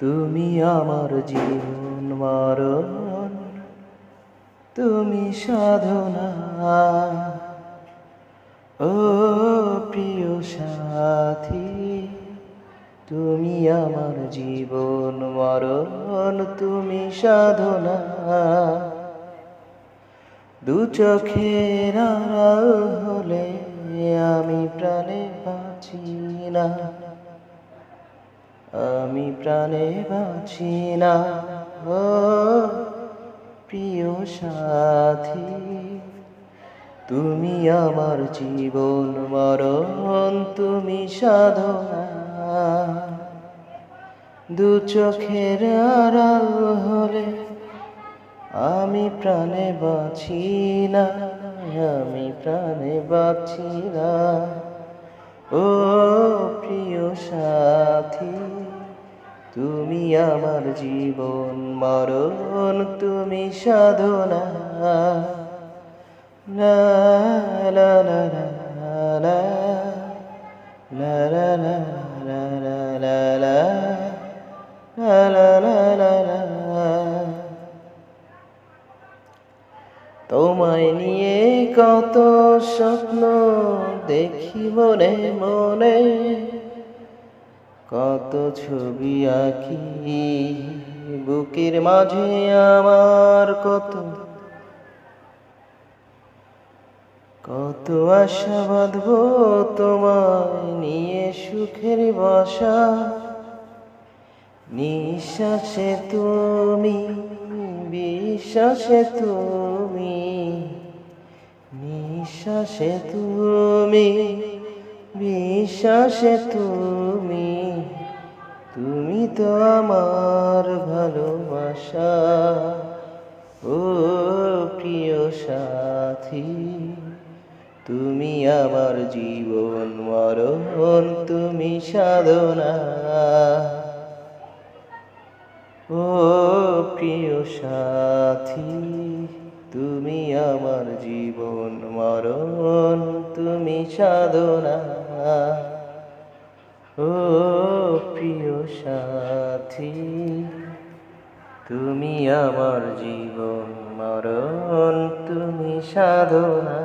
তুমি আমার জীবন মরণ, তুমি সাধনা। ও প্রিয় সাথী, তুমি আমার জীবন মরণ, তুমি সাধনা। দু চোখের হলে আমি প্রাণে বাঁচি না। প্রাণে বাঁচি না। ও প্রিয় সাথী, তুমি আমার জীবন মরণ, তুমি সাধনা। দু চোখের আড়াল হলে আমি প্রাণে বাঁচি না, আমি প্রাণে বাঁচি না। ও প্রিয় সাথী তুমি আমার জীবন মরণ তুমি সাধনা তোমায় নিয়ে কত স্বপ্ন দেখি মনে মনে কত ছবি আঁকি, বুকের মাঝে আমার কত কত আশা বাঁধব তোমায় নিয়ে সুখের বাসা। নিঃশ্বাসে তুমি, বিশ্বাসে তুমি, নিঃশ্বাসে তুমি, বিশ্বাসে তুমি। তো আমার ভালোবাসা। ও প্রিয় সাথী, তুমি আমার জীবন মরণ, তুমি সাধনা। ও প্রিয় সাথী, তুমি আমার জীবন মরণ, তুমি সাধনা। ও প্রিয় সাথী তুমি আমার জীবন মরণ তুমি সাধনা।